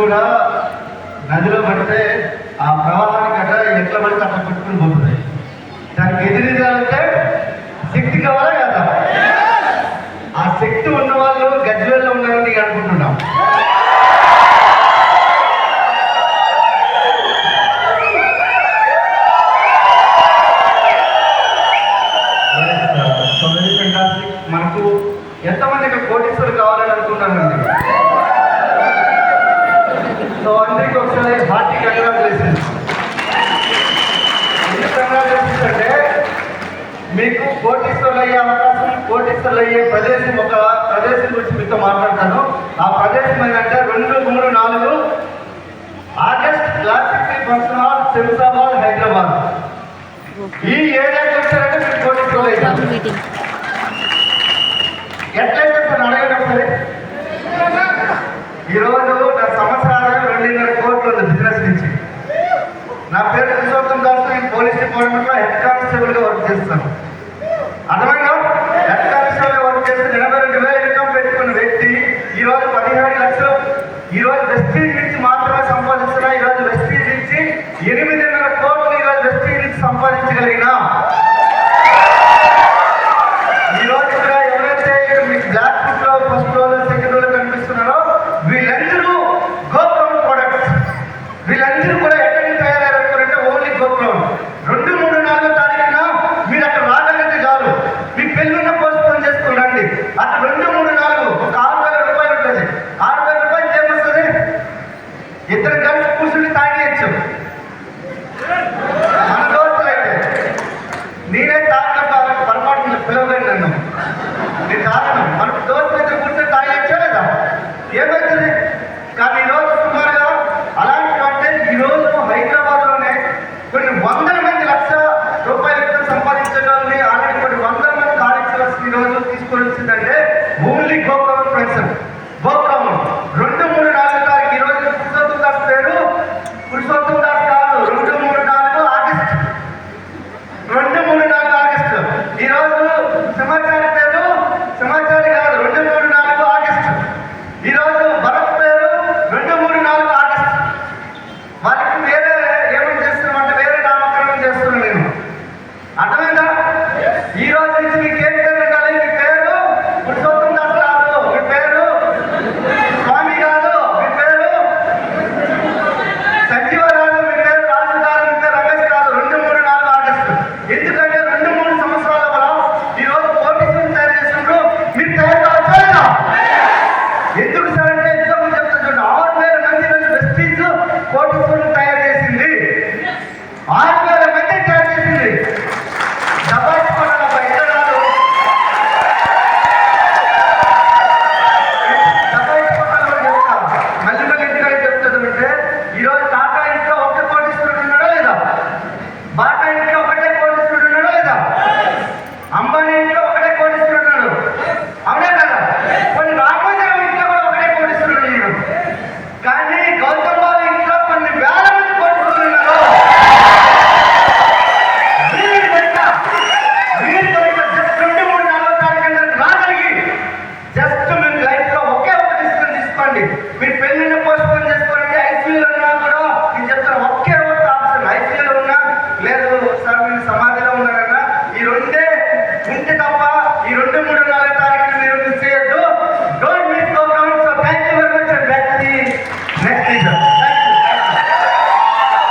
కూడా నదిలో పడితే ఆ ప్రవాహానికి అట ఎట్లా పడితే అట్లా కొట్టుకుని పోతుంది. దానికి ఎదిరించాలంటే శక్తి కావాలా కదా? ఆ శక్తి ఉన్న వాళ్ళు గజ్వేల్లో ఉన్నారని నేను అనుకుంటున్నాం. మనకు ఎంతమంది ఇక్కడ కోటీశ్వరులు కావాలని అనుకుంటానండి సో అందరికీ ఒకసారి హార్టీ కంగ్రాచులేషన్స్. కంగ్రాచులేషన్స్ అంటే మీకు కోటీశ్వరులు అయ్యే అవకాశం కోటీశ్వరులు అయ్యే ప్రదేశం ఒక ప్రదేశం గురించి మీతో మాట్లాడతాను. ఆ ప్రదేశం ఏంటంటే రెండు మూడు నాలుగు August classic function hall Shamshabad Hyderabad. ఈ ఏరియాకి వచ్చారంటే మీరు కోటీశ్వరులు మీటింగ్ ఎట్లయితే సార్ అడగండి ఒకసారి ఈరోజు నా సంవత్సరాలు రెండున్నర బిజినెస్ నుంచి నా పేరు పురుషోత్తం దాస్ నేను పోలీస్ డిపార్ట్మెంట్లో హెడ్ కానిస్టేబుల్గా వర్క్ చేస్తాను. అర్థమైనా హెడ్ కానిస్టేబుల్గా వర్క్ చేస్తే ఎనభై రెండు వేల ఇన్కమ్ పెట్టుకున్న వ్యక్తి ఈరోజు పదిహేడు లక్షలు ఈరోజు వెస్టీజ్ నుంచి మాత్రమే సంపాదిస్తున్నా ఈరోజు వెస్టీజ్ నుంచి ఎనిమిదిన్నర కోట్లు ఈరోజు వెస్టీజ్ నుంచి సంపాదించగలిగినా ಅಥವಾ समाचार